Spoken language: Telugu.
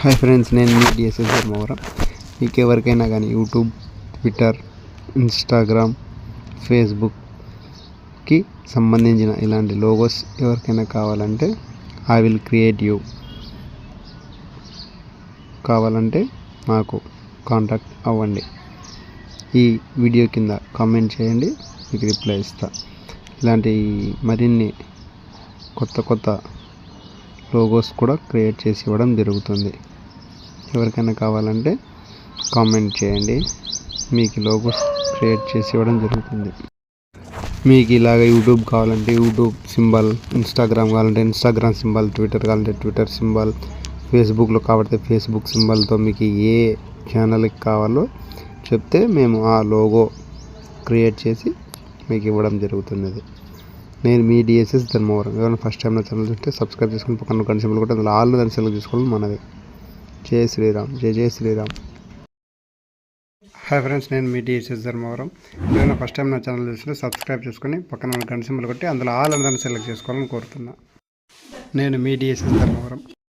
హాయ్ ఫ్రెండ్స్ నేను మీ డిఎస్ఎస్ ధర్మవరం మీకు ఎవరికైనా కానీ యూట్యూబ్ ట్విట్టర్ ఇన్స్టాగ్రామ్ ఫేస్బుక్కి సంబంధించిన ఇలాంటి లోగోస్ ఎవరికైనా కావాలంటే ఐ విల్ క్రియేట్ యూ కావాలంటే మాకు కాంటాక్ట్ అవ్వండి. ఈ వీడియో కింద కామెంట్ చేయండి మీకు రిప్లై ఇస్తా. ఇలాంటి మరిన్ని కొత్త కొత్త లోగోస్ కూడా క్రియేట్ చేసి ఇవ్వడం జరుగుతుంది. ఎవరికైనా కావాలంటే కామెంట్ చేయండి. మీకు లోగోస్ క్రియేట్ చేసి ఇవ్వడం జరుగుతుంది. మీకు ఇలాగ యూట్యూబ్ కావాలంటే యూట్యూబ్ సింబల్ ఇన్స్టాగ్రామ్ కావాలంటే ఇన్స్టాగ్రామ్ సింబల్ ట్విట్టర్ కావాలంటే ట్విట్టర్ సింబల్ ఫేస్బుక్లో కాబట్టి ఫేస్బుక్ సింబల్తో మీకు ఏ ఛానల్కి కావాలో చెప్తే మేము ఆ లోగో క్రియేట్ చేసి మీకు ఇవ్వడం జరుగుతున్నది. నేను మీ డిఎస్ఎస్ ధర్మవరం. ఎవరైనా ఫస్ట్ టైం నా ఛానల్ చూస్తే సబ్స్క్రైబ్ చేసుకుని పక్కన కొన్ని సింబల్ కూడా అందులో ఆల్ దాన్ని సెలెక్ట్ చేసుకోవడం మనది. జై శ్రీరామ్. జై జై శ్రీరామ్. హాయ్ ఫ్రెండ్స్ నేను మీ డిఎస్ఎస్ ధర్మవరం. ఎవరైనా ఫస్ట్ టైం నా ఛానల్ చూస్తే సబ్స్క్రైబ్ చేసుకుని పక్కన ఉన్న గంట సింబల్ కొట్టి అందులో ఆల్ దాన్ని సెలెక్ట్ చేసుకోవాలని కోరుతున్నా. నేను మీ డిఎస్ఎస్ ధర్మవరం.